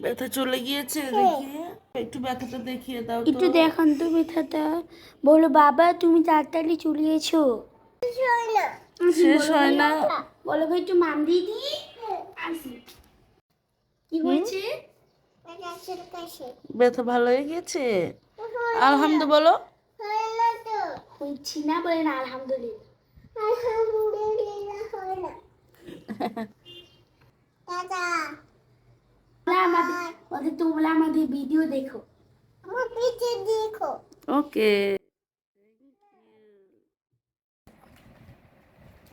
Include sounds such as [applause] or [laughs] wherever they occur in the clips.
ব্যথা চলে গিয়েছে দেখিয়ে একটু ব্যথাটা দেখিয়ে দাও একটু দেখান তো ব্যথাটা। বলো বাবা তুমি তাড়াতাড়ি চলে এসো। শেষ হয় না। বলো ভাই একটু মাম দিদি আসি। কি হয়েছে? ব্যথা ভালো হয়ে গেছে আলহামদু বলো। হয়েছি না বলেন আলহামদুলিল্লাহ। বলে [laughs] আমাদের ওদের তো বলে আমাদের ভিডিও দেখো। আমার পিছে দেখো। ওকে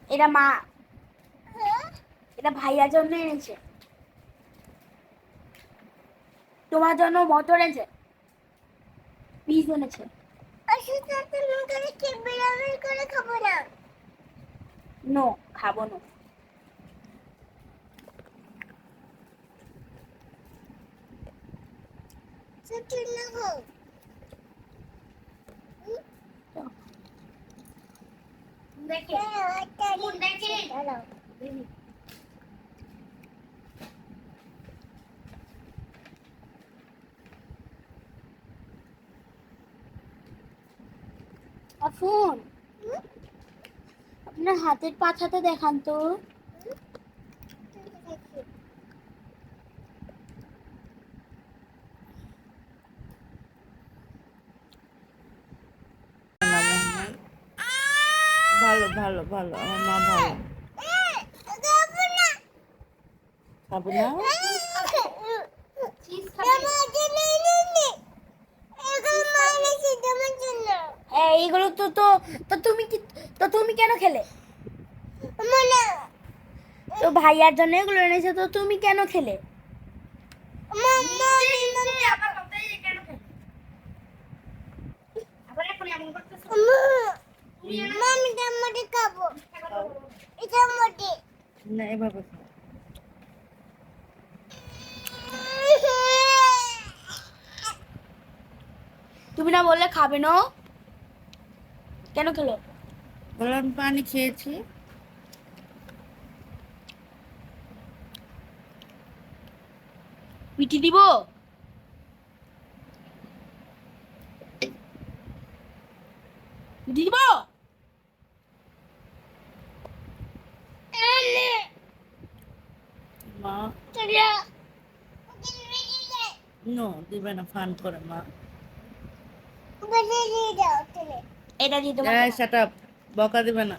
এটা মা এটা ভাইয়ার জন্য এনেছে। তোমার জন্য মটর এনেছে। পিস এনেছে। নো খাব না। দেখে দেখে ফোন আপনার হাতের পাখাটা দেখান তো। ভালো ভালো ভালো আমার মা ভালো। খাব না? হ্যাঁ এইগুলো তো তো তো তুমি কি তো তুমি কেন খেলে? তো ভাইয়ার জন্য এগুলো এনেছে তো তুমি কেন খেলে? না এভাবে খাও। তুমি না বললে খাবে না? কেন খেলো? গরম পানি খেয়েছি। পিটি দিব? পিটি দিব? মা। নো দিবে না ফান করে মা। এটা আপ বকা দিবে না।